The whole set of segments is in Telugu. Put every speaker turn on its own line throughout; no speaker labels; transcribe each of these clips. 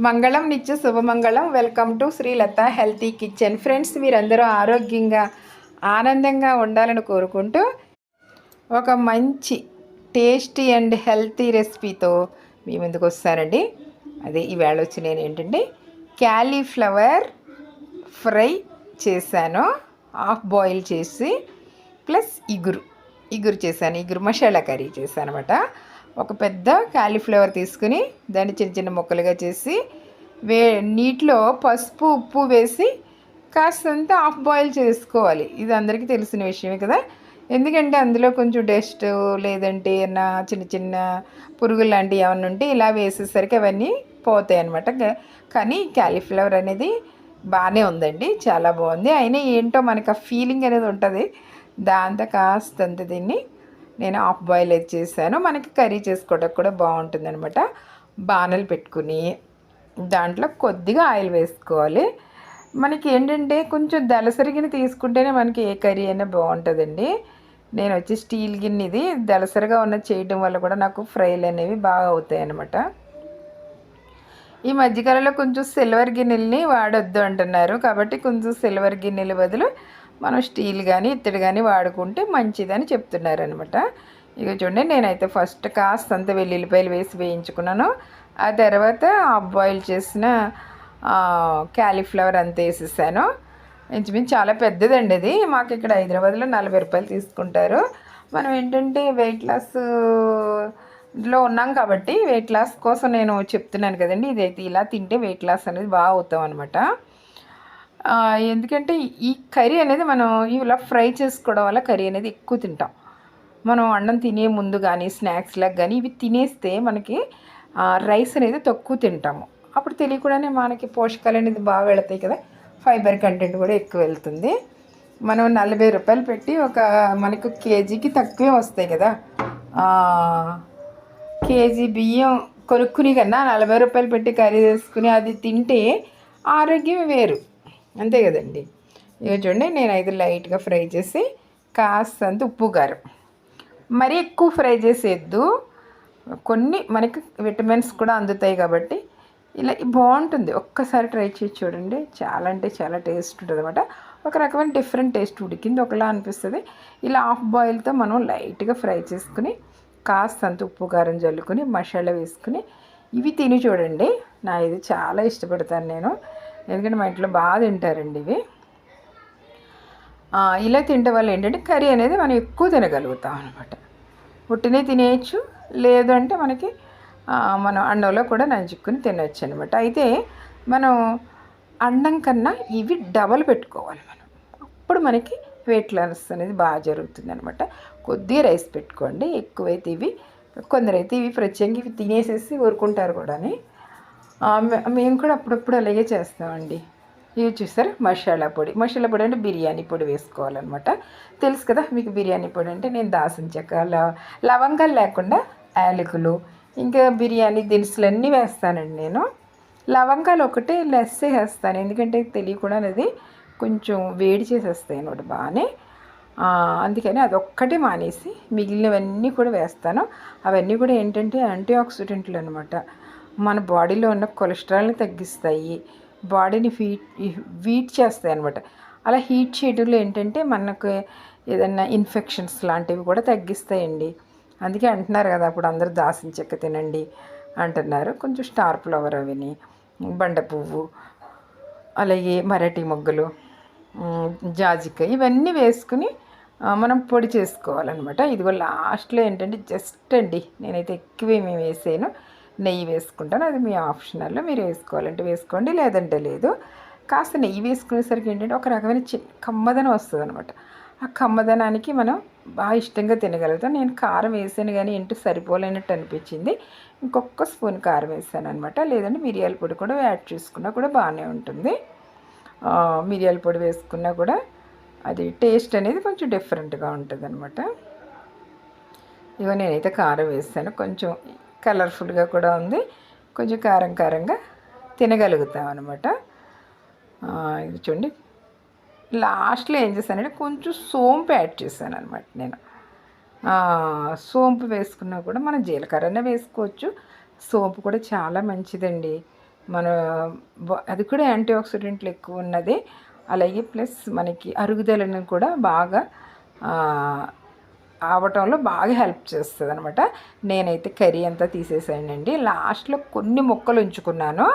మంగళం నిత్య శుభమంగళం. Welcome to Srilatha healthy kitchen friends మీరందరూ ఆరోగ్యంగా ఆనందంగా ఉండాలని కోరుకుంటూ ఒక మంచి టేస్టీ అండ్ హెల్తీ రెసిపీతో మీ ముందుకు వస్తానండి. అదే ఈవేళ వచ్చి నేను ఏంటంటే క్యాలీఫ్లవర్ ఫ్రై చేశాను. హాఫ్ బాయిల్ చేసి ప్లస్ ఇగురు. ఇగురు చేశాను. ఇగురు మసాలా కర్రీ చేశాను అనమాట ఒక పెద్ద కాలీఫ్లవర్ తీసుకుని దాన్ని చిన్న చిన్న ముక్కలుగా చేసి వే నీటిలో పసుపు ఉప్పు వేసి కాస్తంత హాఫ్ బాయిల్ చేసుకోవాలి. ఇది అందరికీ తెలిసిన విషయమే కదా. ఎందుకంటే అందులో కొంచెం డస్ట్ లేదంటే ఏమన్నా చిన్న చిన్న పురుగులు లాంటివి ఏమన్నా ఉంటే ఇలా వేసేసరికి అవన్నీ పోతాయి అనమాట కానీ క్యాలీఫ్లవర్ అనేది బాగానే ఉందండి. చాలా బాగుంది. అయినా ఏంటో మనకు ఆ ఫీలింగ్ అనేది ఉంటుంది. దాంతో కాస్తంత దీన్ని నేను హాఫ్ బాయిల్ అయితే చేశాను. మనకి కర్రీ చేసుకోవడానికి కూడా బాగుంటుంది అనమాట బాణలు పెట్టుకుని దాంట్లో కొద్దిగా ఆయిల్ వేసుకోవాలి. మనకి ఏంటంటే కొంచెం దలసరిగిన తీసుకుంటేనే మనకి ఏ కర్రీ అయినా బాగుంటుందండి. నేను వచ్చి స్టీల్ గిన్నె ఇది దలసరిగా ఉన్న చేయడం వల్ల కూడా నాకు ఫ్రైలు అనేవి బాగా అవుతాయి అన్నమాట ఈ మధ్యకాలంలో కొంచెం సిల్వర్ గిన్నెల్ని వాడొద్దు అంటున్నారు. కాబట్టి కొంచెం సిల్వర్ గిన్నెల బదులు మనం స్టీల్ కానీ ఇత్తడి కానీ వాడుకుంటే మంచిదని చెప్తున్నారు అనమాట ఇక చూడండి నేనైతే ఫస్ట్ కాస్తంత వెల్లుల్లిపాయలు వేసి వేయించుకున్నాను. ఆ తర్వాత బాయిల్ చేసిన క్యాలీఫ్లవర్ అంతా వేసేసాను. ఇంచుమించు చాలా పెద్దదండి అది. మాకు ఇక్కడ హైదరాబాద్లో నలభై రూపాయలు తీసుకుంటారు. మనం ఏంటంటే వెయిట్ లాస్లో ఉన్నాం కాబట్టి వెయిట్ లాస్ కోసం నేను చెప్తున్నాను కదండి. ఇదైతే ఇలా తింటే వెయిట్ లాస్ అనేది బాగా అవుతాం అనమాట ఎందుకంటే ఈ కర్రీ అనేది మనం ఇలా ఫ్రై చేసుకోవడం వల్ల కర్రీ అనేది ఎక్కువ తింటాం. మనం అన్నం తినే ముందు కానీ స్నాక్స్లకు కానీ ఇవి తినేస్తే మనకి రైస్ అనేది తక్కువ తింటాము. అప్పుడు తెలియకుండానే మనకి పోషకాలు అనేది బాగా వెళతాయి కదా. ఫైబర్ కంటెంట్ కూడా ఎక్కువ వెళ్తుంది. మనం నలభై రూపాయలు పెట్టి ఒక మనకు కేజీకి తక్కువే వస్తాయి కదా. కేజీ బియ్యం కొనుక్కుని కన్నా నలభై రూపాయలు పెట్టి కర్రీ చేసుకుని అది తింటే ఆరోగ్యం వేరు. అంతే కదండి. ఇక చూడండి నేను అయితే లైట్గా ఫ్రై చేసి కాస్తంత ఉప్పు కారం. మరీ ఎక్కువ ఫ్రై చేసేద్దు కొన్ని మనకి విటమిన్స్ కూడా అందుతాయి కాబట్టి ఇలా బాగుంటుంది. ఒక్కసారి ట్రై చేసి చూడండి. చాలా అంటే చాలా టేస్ట్ ఉంటుంది అనమాట ఒక రకమైన డిఫరెంట్ టేస్ట్ ఉడికింది. ఒకలా అనిపిస్తుంది. ఇలా హాఫ్ బాయిల్తో మనం లైట్గా ఫ్రై చేసుకుని కాస్తంత ఉప్పు కారం జల్లుకొని మసాలా వేసుకుని ఇవి తిని చూడండి. నా ఇది చాలా ఇష్టపడతాను నేను. ఎందుకంటే మా ఇంట్లో బాగా తింటారండి ఇవి. ఇలా తింటే వల్ల ఏంటంటే కర్రీ అనేది మనం ఎక్కువ తినగలుగుతాం అనమాట పుట్టినే తినేయచ్చు లేదు అంటే మనకి మనం అన్నంలో కూడా నంచుకుని తినచ్చు అనమాట అయితే మనం అన్నం కన్నా ఇవి డబల్ పెట్టుకోవాలి మనం. అప్పుడు మనకి వెయిట్ లాస్ అనేది బాగా జరుగుతుంది అనమాట కొద్దిగా రైస్ పెట్టుకోండి ఎక్కువైతే ఇవి కొందరైతే ఇవి ప్రత్యేకంగా ఇవి తినేసేసి ఊరుకుంటారు కూడా మేము కూడా అప్పుడప్పుడు అలాగే చేస్తామండి. ఇవి చూసారు? మసాలా పొడి. మసాలా పొడి అంటే బిర్యానీ పొడి వేసుకోవాలన్నమాట. తెలుసు కదా మీకు బిర్యానీ పొడి అంటే నేను దాసం చెక్క లవంగాలు లేకుండా యాలకులు ఇంకా బిర్యానీ దినుసులన్నీ వేస్తానండి నేను. లవంగాలు ఒకటే లెస్ వేస్తాను. ఎందుకంటే తెలియకుండా అది కొంచెం వేడి చేసేస్తాయి అనమాట బాగానే. అందుకని అదొక్కటే మానేసి మిగిలినవన్నీ కూడా వేస్తాను. అవన్నీ కూడా ఏంటంటే యాంటీ ఆక్సిడెంట్లు అనమాట. మన బాడీలో ఉన్న కొలెస్ట్రాల్ని తగ్గిస్తాయి. బాడీని హీట్ వీట్ చేస్తాయి అనమాట అలా హీట్ చేయడంలో ఏంటంటే మనకు ఏదన్నా ఇన్ఫెక్షన్స్ లాంటివి కూడా తగ్గిస్తాయండి. అందుకే అంటున్నారు కదా అప్పుడు అందరూ దాసిన చెక్క తినండి అంటున్నారు. కొంచెం స్టార్ ఫ్లవర్ అవిని బండ పువ్వు అలాగే మరాఠీ మొగ్గలు జాజికాయ ఇవన్నీ వేసుకుని మనం పొడి చేసుకోవాలన్నమాట. ఇదిగో లాస్ట్లో ఏంటంటే జస్ట్ అండి నేనైతే ఎక్కువ ఎక్కువేమీ వేసాను. నెయ్యి వేసుకుంటాను. అది మీ ఆప్షనల్లో మీరు వేసుకోవాలంటే వేసుకోండి లేదంటే లేదు. కాస్త నెయ్యి వేసుకునేసరికి ఏంటంటే ఒక రకమైన చిన్న కమ్మదనం వస్తుంది అనమాట ఆ కమ్మదనానికి మనం బాగా ఇష్టంగా తినగలుగుతాం. నేను కారం వేసాను కానీ ఏంటి సరిపోలేనట్టు అనిపించింది. ఇంకొక స్పూన్ కారం వేసాను అనమాట లేదంటే మిరియాల పొడి కూడా యాడ్ చేసుకున్నా కూడా బాగానే ఉంటుంది. మిరియాల పొడి వేసుకున్నా కూడా అది టేస్ట్ అనేది కొంచెం డిఫరెంట్గా ఉంటుంది అనమాట ఇగో నేనైతే కారం వేస్తాను కొంచెం కలర్ఫుల్గా కూడా ఉంది. కొంచెం కారం కారంగా తినగలుగుతాం అనమాట ఇది చూడండి. లాస్ట్లో ఏం చేశానంటే కొంచెం సోంపు యాడ్ చేశాను అనమాట నేను. సోంపు వేసుకున్నా కూడా మనం జీలకర్రనే వేసుకోవచ్చు. సోంపు కూడా చాలా మంచిదండి. మన బ- అది కూడా యాంటీ ఆక్సిడెంట్లు ఎక్కువ ఉన్నది. అలాగే ప్లస్ మనకి అరుగుదలను కూడా బాగా అవటంలో బాగా హెల్ప్ చేస్తుంది అనమాట నేనైతే కర్రీ అంతా తీసేసానండి. లాస్ట్లో కొన్ని ముక్కలు ఉంచుకున్నాను.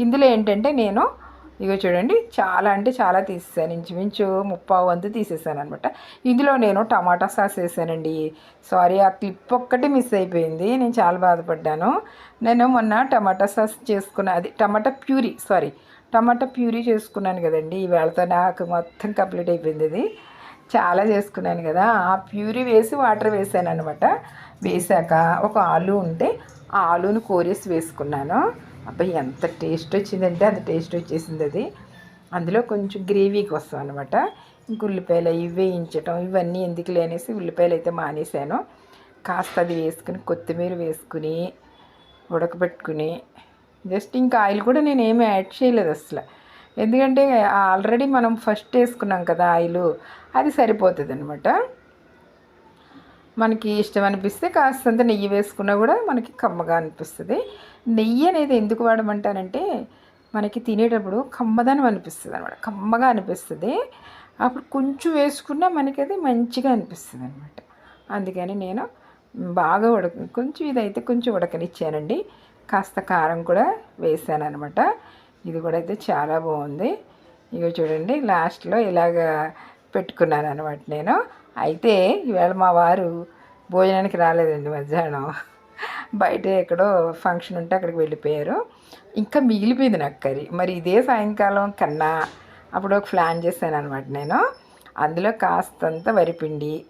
ఇందులో ఏంటంటే నేను ఇగో చూడండి చాలా అంటే చాలా తీసేసాను. ఇంచుమించు ముప్పావు వంతు తీసేసాను అనమాట ఇందులో నేను టమాటా సాస్ వేసానండి. సారీ ఆ క్లిప్ ఒక్కటి మిస్ అయిపోయింది. నేను చాలా బాధపడ్డాను. నేను మొన్న టమాటా సాస్ చేసుకున్న అది టమాటా ప్యూరీ సారీ టమాటా ప్యూరీ చేసుకున్నాను కదండి. ఈవేళతో నాకు మొత్తం కంప్లీట్ అయిపోయింది అది. చాలా చేసుకున్నాను కదా. ఆ ప్యూరీ వేసి వాటర్ వేసాను అనమాట వేసాక ఒక ఆలు ఉంటే ఆ ఆలుని కోరేసి వేసుకున్నాను. అబ్బాయి ఎంత టేస్ట్ వచ్చిందంటే అంత టేస్ట్ వచ్చేసింది అది. అందులో కొంచెం గ్రేవీ కోసం అనమాట ఇంక ఉల్లిపాయలు అవి వేయించటం ఇవన్నీ ఎందుకు లేనేసి ఉల్లిపాయలు అయితే మానేశాను కాస్త అది వేసుకుని కొత్తిమీర వేసుకుని ఉడకబెట్టుకుని జస్ట్ ఇంకా ఆయిల్ కూడా నేను ఏమీ యాడ్ చేయలేదు అసలు. ఎందుకంటే ఆల్రెడీ మనం ఫస్ట్ వేసుకున్నాం కదా ఆయిల్. అది సరిపోతుంది అనమాట మనకి ఇష్టం అనిపిస్తే కాస్తంత నెయ్యి వేసుకున్నా కూడా మనకి కమ్మగా అనిపిస్తుంది. నెయ్యి అనేది ఎందుకు వాడమంటానంటే మనకి తినేటప్పుడు కమ్మదనం అనిపిస్తుంది అనమాట కమ్మగా అనిపిస్తుంది. అప్పుడు కొంచెం వేసుకున్నా మనకి అది మంచిగా అనిపిస్తుంది అనమాట అందుకని నేను బాగా ఉడక కొంచెం ఇదైతే కొంచెం ఉడకనిచ్చానండి. కాస్త కారం కూడా వేసాను అనమాట ఇది కూడా అయితే చాలా బాగుంది. ఇక చూడండి లాస్ట్లో ఇలాగ పెట్టుకున్నాను అనమాట నేను. అయితే ఈవేళ మా వారు భోజనానికి రాలేదండి మధ్యాహ్నం. బయట ఎక్కడో ఫంక్షన్ ఉంటే అక్కడికి వెళ్ళిపోయారు. ఇంకా మిగిలిపోయింది నాకు కర్రీ. మరి ఇదే సాయంకాలం కన్నా అప్పుడు ఒక ప్లాన్ చేశాను అనమాట నేను. అందులో కాస్తంత వరిపిండి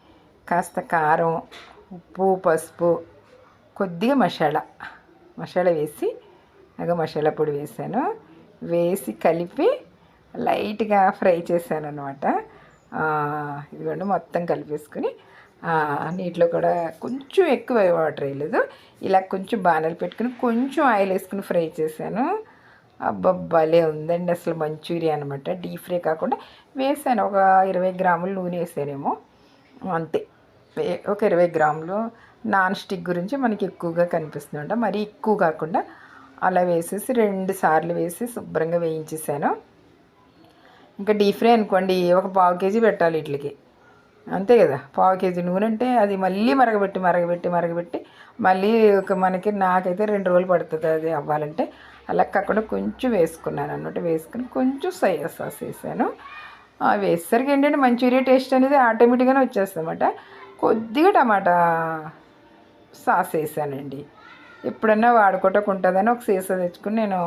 కాస్త కారం ఉప్పు పసుపు కొద్దిగా మసాలా. మసాలా వేసి అగ మసాలా పొడి వేసాను వేసి కలిపి లైట్గా ఫ్రై చేశాను అనమాట ఇదిగోండి మొత్తం కలిపేసుకుని నీటిలో కూడా కొంచెం ఎక్కువ వాటర్ వేయలేదు. ఇలా కొంచెం బాణలు పెట్టుకుని కొంచెం ఆయిల్ వేసుకుని ఫ్రై చేశాను. అబ్బబ్బలే ఉందండి అసలు మంచూరియా అనమాట డీప్ ఫ్రై కాకుండా వేసాను. ఒక ఇరవై గ్రాములు నూనె వేసానేమో. అంతే. ఒక ఇరవై గ్రాములు నాన్ స్టిక్ గురించి మనకి ఎక్కువగా కనిపిస్తుందంట మరీ ఎక్కువ కాకుండా అలా వేసేసి రెండు సార్లు వేసి శుభ్రంగా వేయించేసాను. ఇంకా డీప్ ఫ్రై అనుకోండి ఒక పావు కేజీ పెట్టాలి వీటికి అంతే కదా పావు కేజీ నూనె అంటే అది మళ్ళీ మరగబెట్టి మరగబెట్టి మరగబెట్టి మళ్ళీ ఒక మనకి నాకైతే రెండు రోజులు పడుతుంది అది అవ్వాలంటే. అలా కాకుండా కొంచెం వేసుకున్నాను అన్నట్టు వేసుకుని కొంచెం సోయా సాస్ వేసాను. వేసేసరికి ఏంటంటే మంచూరియా టేస్ట్ అనేది ఆటోమేటిక్గానే వచ్చేస్తుంది అనమాట కొద్దిగా టమాటా సాస్ వేసానండి. ఎప్పుడన్నా వాడుకోవటకు ఉంటుందని ఒక సీసా తెచ్చుకుని నేను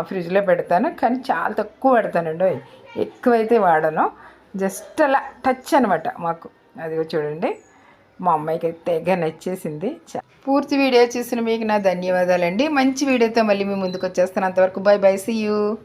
ఫ్రిడ్జ్లో పెడతాను. కానీ చాలా తక్కువ పెడతానండి. ఎక్కువైతే వాడను. జస్ట్ అలా టచ్ అనమాట మాకు. అది చూడండి. మా అమ్మాయికి అయితే తెగ నచ్చేసింది. పూర్తి వీడియో చూసిన మీకు నా ధన్యవాదాలండి. మంచి వీడియోతో మళ్ళీ మీ ముందుకు వచ్చేస్తాను అంతవరకు బై బై సీ యూ.